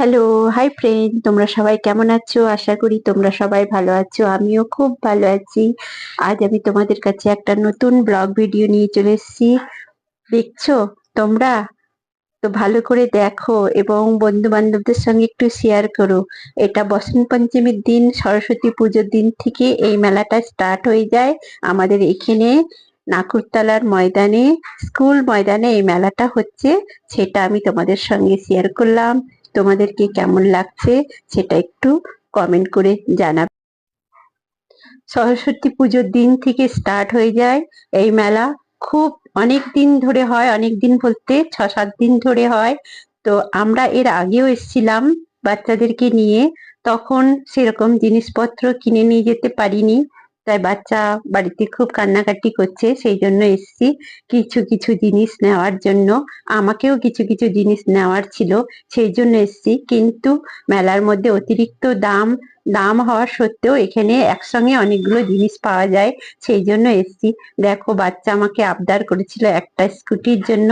Hello hi friend তোমরা সবাই কেমন আছো? আশা করি তোমরা সবাই ভালো আছো, আমিও খুব ভালো আছি। আজ আমি তোমাদের কাছে একটা নতুন ব্লগ ভিডিও নিয়ে চলে এসেছি। দেখছ তোমরা? তো ভালো করে দেখো এবং বন্ধু বান্ধবদের সঙ্গে একটু শেয়ার করো। এটা বসন্ত পঞ্চমীর দিন, সরস্বতী পুজোর দিন থেকে এই মেলাটা স্টার্ট হয়ে যায়। আমাদের এখানে নাকুরতলার ময়দানে স্কুল ময়দানে এই মেলাটা হচ্ছে, সেটা আমি তোমাদের সঙ্গে শেয়ার করলাম। তোমাদেরকে কেমন লাগছে সেটা একটু কমেন্ট করে জানাবে সরস্বতী পুজোর দিন থেকে স্টার্ট হয়ে যায় এই মেলা। খুব অনেক দিন ধরে হয়, অনেক দিন বলতে ছ সাত দিন ধরে হয়। তো আমরা এর আগেও এসেছিলাম বাচ্চাদেরকে নিয়ে। তখন সেরকম জিনিসপত্র কিনে নিয়ে যেতে পারিনি। তাই বাচ্চা বাড়িতে খুব কান্নাকাটি করছে, সেই জন্য এসছি কিছু কিছু জিনিস নেওয়ার জন্য। আমাকেও কিছু কিছু জিনিস নেওয়ার ছিল, সেই জন্য এসছি। কিন্তু মেলার মধ্যে অতিরিক্ত দাম দাম হওয়া সত্ত্বেও এখানে একসঙ্গে অনেকগুলো জিনিস পাওয়া যায়, সেই জন্য এসছি। দেখো, বাচ্চা আমাকে আবদার করেছিল একটা স্কুটির জন্য,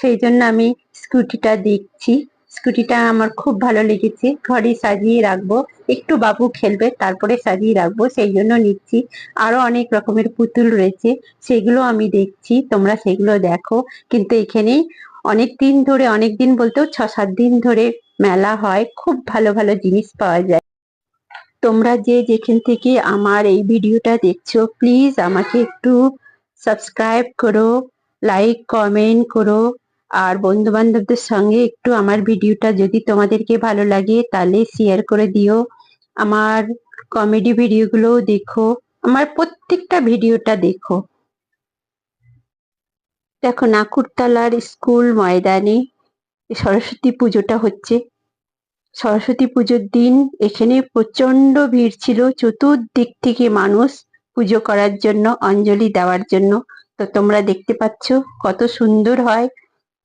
সেই জন্য আমি স্কুটিটা দেখছি। স্কুটিটা আমার খুব ভালো লেগেছে। ঘরে সাজিয়ে রাখব। একটু বাবু খেলবে, তারপরে সাজিয়ে রাখব। সেই জন্য নিচ্ছি। আরও অনেক রকমের পুতুল রয়েছে। সেগুলো আমি দেখছি। তোমরা সেগুলো দেখো। কিন্তু এখানে অনেক দিন ধরে, অনেক দিন বলতেও ছ সাত দিন ধরে মেলা হয়। খুব ভালো ভালো জিনিস পাওয়া যায়। তোমরা যে যেখান থেকে আমার এই ভিডিওটা দেখছ, প্লিজ আমাকে একটু সাবস্ক্রাইব করো, লাইক, কমেন্ট করো। আর বন্ধু বান্ধবদের সঙ্গে একটু আমার ভিডিওটা যদি তোমাদেরকে ভালো লাগে, তাহলে শেয়ার করে দিও। আমার কমেডি ভিডিওগুলোও দেখো। আমার প্রত্যেকটা ভিডিওটা দেখো। দেখো, নাকুরতলার স্কুল ময়দানে সরস্বতী পুজোটা হচ্ছে। সরস্বতী পুজোর দিন এখানে প্রচণ্ড ভিড় ছিল। চতুর্দিক থেকে মানুষ পুজো করার জন্য, অঞ্জলি দেওয়ার জন্য। তো তোমরা দেখতে পাচ্ছ কত সুন্দর হয়।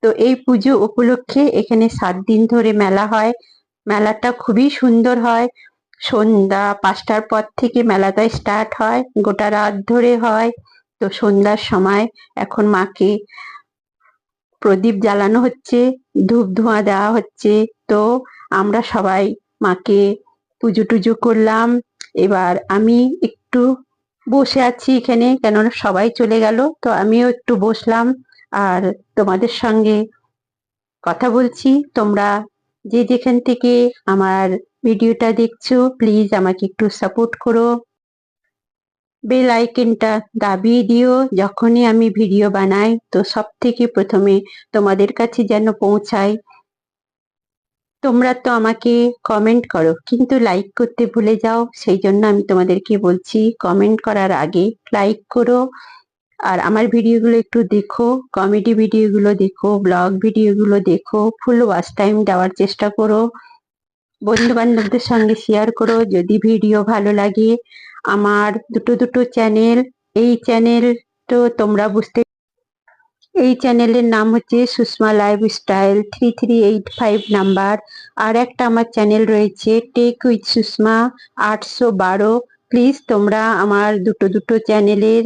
তো এই পুজো উপলক্ষে এখানে সাত দিন ধরে মেলা হয়। মেলাটা খুবই সুন্দর হয়। সন্ধ্যা পাঁচটার পর থেকে মেলাটা স্টার্ট হয়। গোটা রাত ধরে হয়। তো সন্ধ্যার সময় এখন মাকে প্রদীপ জ্বালানো হচ্ছে, ধূপ ধোঁয়া দেওয়া হচ্ছে। তো আমরা সবাই মাকে পুজো টুজো করলাম। এবার আমি একটু বসে আছি এখানে, কেননা সবাই চলে গেল। তো আমিও একটু বসলাম। আর তোমাদের সঙ্গে কথা বলছি। তোমরা যে যেখান থেকে আমার ভিডিওটা দেখছ প্লিজ আমাকে একটু সাপোর্ট করো। বেল আইকনটা দাবিয়ে দিও, যখনই আমি ভিডিও বানাই, তো সব থেকে প্রথমে তোমাদের কাছে যেন পৌঁছায়। তোমরা তো আমাকে কমেন্ট করো, কিন্তু লাইক করতে ভুলে যাও, সেই জন্য আমি তোমাদেরকে বলছি কমেন্ট করার আগে লাইক করো। আর আমার ভিডিওগুলো একটু দেখো কমেডি ভিডিওগুলো দেখো ব্লগ ভিডিওগুলো দেখো ফুল ওয়াচ টাইম দেওয়ার চেষ্টা করো। বন্ধু বান্ধবদের সঙ্গে শেয়ার করো, যদি ভিডিও ভালো লাগে। আমার দুটো দুটো চ্যানেল এই চ্যানেল তো তোমরা বুঝতে এই চ্যানেলের নাম হচ্ছে Sushma lifestyle three three eight five number. আর একটা আমার চ্যানেল রয়েছে টেক উইথ সুষমা আটশো বারো। প্লিজ তোমরা আমার দুটো দুটো চ্যানেলের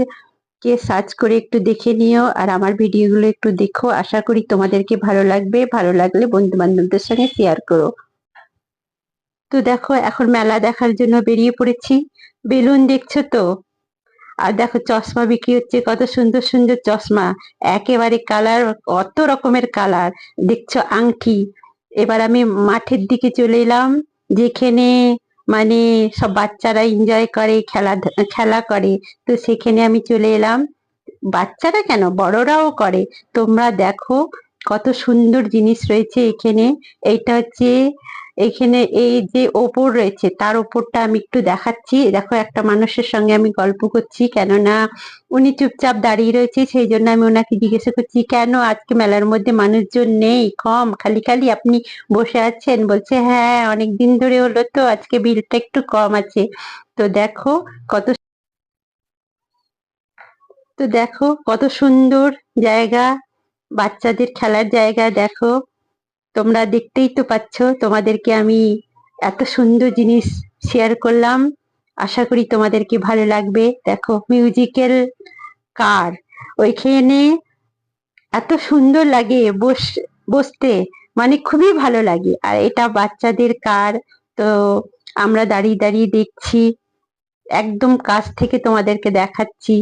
কে সার্চ করে একটু দেখে নিও আর আমার ভিডিওগুলো একটু দেখো। আশা করি তোমাদেরকে ভালো লাগবে। ভালো লাগলে বন্ধু বান্ধবদের সঙ্গে শেয়ার করো। তো দেখো, এখন মেলা দেখার জন্য বেরিয়ে পড়েছি। বেলুন দেখছ তো? আর দেখো, চশমা বিক্রি হচ্ছে। কত সুন্দর সুন্দর চশমা। একেবারে কালার কত রকমের কালার দেখছ আংটি। এবার আমি মাঠের দিকে চলে এলাম। যেখানে মানে সব বাচ্চারা এনজয় করে, খেলা খেলা করে। তো সেখানে আমি চলে এলাম। বাচ্চারা কেন? বড়রাও করে। তোমরা দেখো কত সুন্দর জিনিস রয়েছে এখানে। এইটা হচ্ছে এখানে এই যে ওপর রয়েছে, তার ওপরটা আমি একটু দেখাচ্ছি। দেখো, একটা মানুষের সঙ্গে আমি গল্প করছি, কেননা উনি চুপচাপ দাঁড়িয়ে রয়েছে, সেই জন্য আমি ওনাকে জিজ্ঞাসা করছি, কেন আজকে মেলার মধ্যে মানুষজন নেই? কম? খালি খালি আপনি বসে আছেন? বলছে হ্যাঁ অনেক দিন ধরে হলো তো, আজকে বিলটা একটু কম আছে। তো দেখো কত তো দেখো কত সুন্দর জায়গা, বাচ্চাদের খেলার জায়গা, দেখো। তোমরা দেখতেই তো পাচ্ছ, তোমাদেরকে আমি এত সুন্দর জিনিস শেয়ার করলাম। আশা করি তোমাদেরকে ভালো লাগবে। দেখো মিউজিক্যাল কার ওইখানে এত সুন্দর লাগে বস, বসতে। মানে খুবই ভালো লাগে। আর এটা বাচ্চাদের কার তো আমরা দাঁড়িয়ে দাঁড়িয়ে দেখছি। একদম কাছ থেকে তোমাদেরকে দেখাচ্ছি।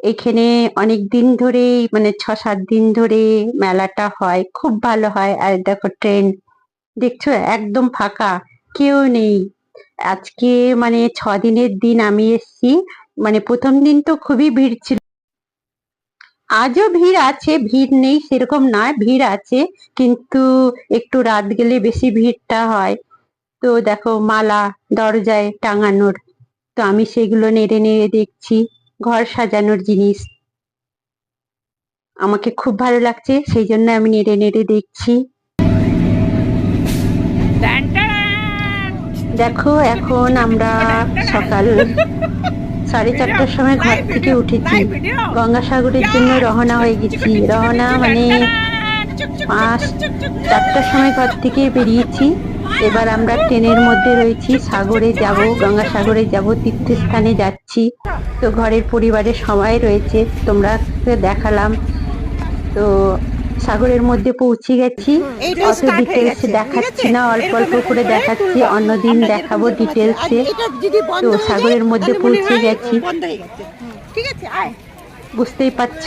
এখানে অনেক দিন ধরে মানে ছ সাত দিন ধরে মেলাটা হয়। খুব ভালো হয়। আর দেখো ট্রেন, দেখছ? একদম ফাঁকা। কেউ নেই। আজকে মানে ছ দিনের দিন আমি এসছি। মানে প্রথম দিন তো খুবই ভিড় ছিল। আজও ভিড় আছে, ভিড় নেই সেরকম নয় ভিড় আছে। কিন্তু একটু রাত গেলে বেশি ভিড়টা হয়। তো দেখো মালা দরজায় টাঙানোর। তো আমি সেগুলো নেড়ে নেড়ে দেখছি। ঘর সাজানোর জিনিস। আমাকে খুব ভালো লাগছে, সেই জন্য আমি নেড়ে নেড়ে দেখছি। দেখো, এখন আমরা সকাল সাড়ে চারটার সময় ঘর থেকে উঠেছি। গঙ্গাসাগরের জন্য রওনা হয়ে গেছি। রওনা মানে পাঁচ, চারটার সময় ঘর থেকে বেরিয়েছি। এবার আমরা ট্রেনের মধ্যে রয়েছি। সাগরে যাব গঙ্গাসাগরে যাব তীর্থস্থানে যাচ্ছি। তো ঘরের পরিবারের সবাই রয়েছে তোমরা দেখালাম। তো সাগরের মধ্যে পৌঁছে গেছি। অত ডিটেলস গেছে, দেখাচ্ছি না অল্প অল্প করে দেখাচ্ছি অন্যদিন দেখাবো ডিটেলসে তো সাগরের মধ্যে পৌঁছে গেছি। বুঝতেই পারছ।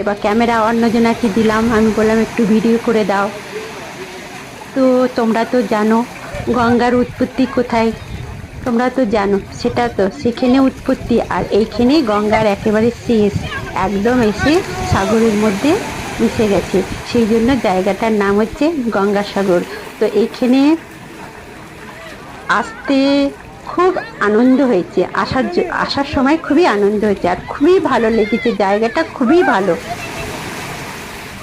এবার ক্যামেরা অন্যজনাকে দিলাম আমি বললাম একটু ভিডিও করে দাও। তো তোমরা তো জানো গঙ্গার উৎপত্তি কোথায়? তোমরা তো জানো, সেটা তো সেখানে উৎপত্তি আর এইখানে গঙ্গার একেবারে শেষ। একদম এসে সাগরের মধ্যে মিশে গেছে। সেই জন্য জায়গাটার নাম হচ্ছে গঙ্গাসাগর। তো এইখানে আসতে খুব আনন্দ হয়েছে। আসার আসার সময় খুবই আনন্দ হয়েছে আর খুবই ভালো লেগেছে। জায়গাটা খুবই ভালো।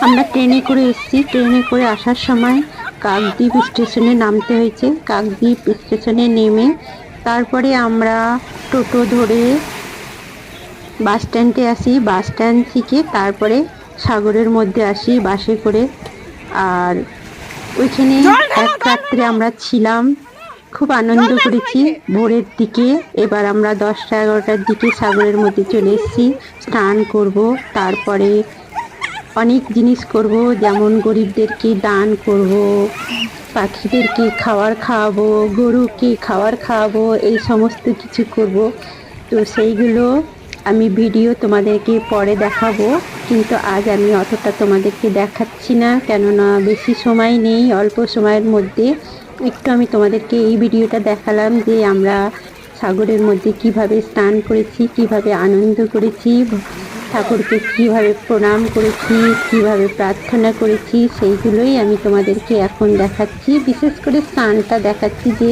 আমরা ট্রেনে করে এসেছি। ট্রেনে করে আসার সময় কাকদ্বীপ স্টেশনে নামতে হয়েছে। কাকদ্বীপ স্টেশনে নেমে তারপরে আমরা টোটো ধরে বাস স্ট্যান্ডে আসি। বাস স্ট্যান্ড থেকে তারপরে সাগরের মধ্যে আসি বাসে করে। আর ওইখানে এক রাত্রে আমরা ছিলাম। খুব আনন্দ করেছি ভোরের দিকে। এবার আমরা দশটা এগারোটার দিকে সাগরের মধ্যে চলে এসেছি। স্নান করব। তারপরে অনেক জিনিস করব, যেমন গরিবদেরকে দান করব, পাখিদেরকে খাওয়ার খাওয়াবো, গরুকে খাওয়ার খাওয়াবো, এই সমস্ত কিছু করব। তো সেইগুলো আমি ভিডিও তোমাদেরকে পরে দেখাবো, কিন্তু আজ আমি অতটা তোমাদেরকে দেখাচ্ছি না, কেননা বেশি সময় নেই, অল্প সময়ের মধ্যে। একটু আমি তোমাদেরকে এই ভিডিওটা দেখালাম যে আমরা সাগরের মধ্যে কীভাবে স্নান করেছি, কীভাবে আনন্দ করেছি ঠাকুরকে কীভাবে প্রণাম করেছি কীভাবে প্রার্থনা করেছি সেইগুলোই আমি তোমাদেরকে এখন দেখাচ্ছি। বিশেষ করে স্নানটা দেখাচ্ছি যে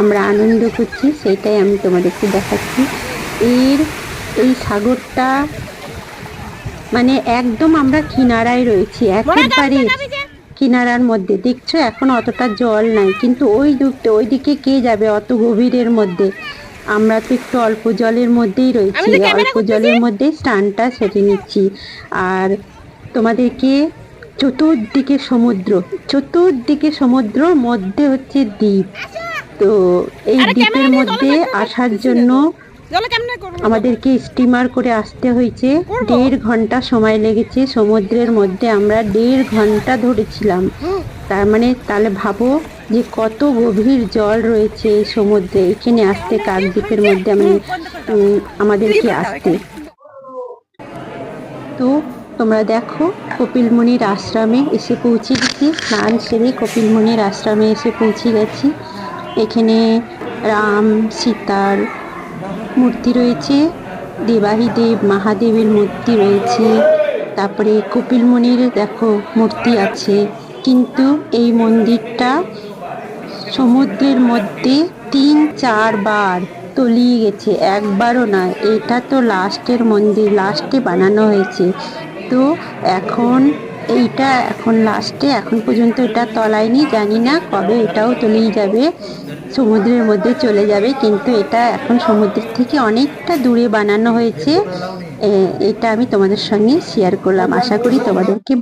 আমরা আনন্দ করছি সেইটাই আমি তোমাদেরকে দেখাচ্ছি। এর এই সাগরটা মানে একদম আমরা কিনারায় রয়েছি একেবারে কিনারার মধ্যে। দেখছ এখন অতটা জল নাই কিন্তু ওই দিকটা ওই দিকে কে যাবে অত গভীরের মধ্যে? আমরা তো একটু অল্প জলের মধ্যেই রয়েছি। অল্প জলের মধ্যেই স্নানটা সেরে নিচ্ছি। আর তোমাদেরকে চতুর্দিকে সমুদ্র চতুর্দিকে সমুদ্র মধ্যে হচ্ছে দ্বীপ। তো এই দ্বীপের মধ্যে আসার জন্য আমাদেরকে স্টিমার করে আসতে হয়েছে। দেড় ঘণ্টা সময় লেগেছে সমুদ্রের মধ্যে। আমরা দেড় ঘণ্টা ধরেছিলাম। তার মানে তাহলে ভাবো যে কত গভীর জল রয়েছে সমুদ্রে, এখানে আসতে কাকদ্বীপের মধ্যে আমি আমাদেরকে আসতে? তো তোমরা দেখো, কপিলমুনির আশ্রমে এসে পৌঁছে গেছি। স্নান সেরে কপিলমুনির আশ্রমে এসে পৌঁছে গেছি। এখানে রাম, সীতার মূর্তি রয়েছে, দেবাহিদেব, মহাদেবের মূর্তি রয়েছে, তারপরে কপিলমুনির দেখো মূর্তি আছে। কিন্তু এই মন্দিরটা সমুদ্রের মধ্যে তিন চারবার তলিয়ে গেছে, একবারও না। এটা তো লাস্টের মন্দির, লাস্টে বানানো হয়েছে। তো এখন এইটা এখন লাস্টে, এখন পর্যন্ত এটা তলায়নি, জানি না কবে এটাও তলিয়ে যাবে, সমুদ্রের মধ্যে চলে যাবে, কিন্তু এটা এখন সমুদ্রের থেকে অনেকটা দূরে বানানো হয়েছে। এটা আমি তোমাদের সঙ্গে শেয়ার করলাম। আশা করি তোমাদেরকে